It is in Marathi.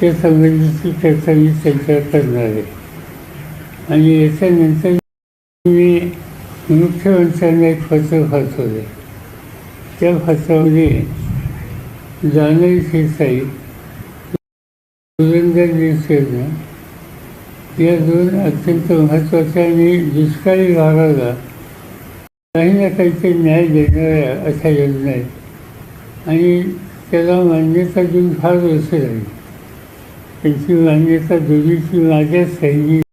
त्या संबंधीची चर्चा मी त्यांच्यावर करणार आहे आणि याच्यानंतर मी मुख्यमंत्र्यांना एक पत्र फसवले त्या पत्रामध्ये जाणवी शेसाई पुरंदर निसर्ग या दोन अत्यंत महत्त्वाच्या आणि दुष्काळी भागाला काही ना काहीतरी न्याय देणाऱ्या अशा योजना आहेत. आणि त्याला मान्यता देऊन फार वर्ष झाली. त्यांची मान्यता दोन्हीची माझ्या सैनिक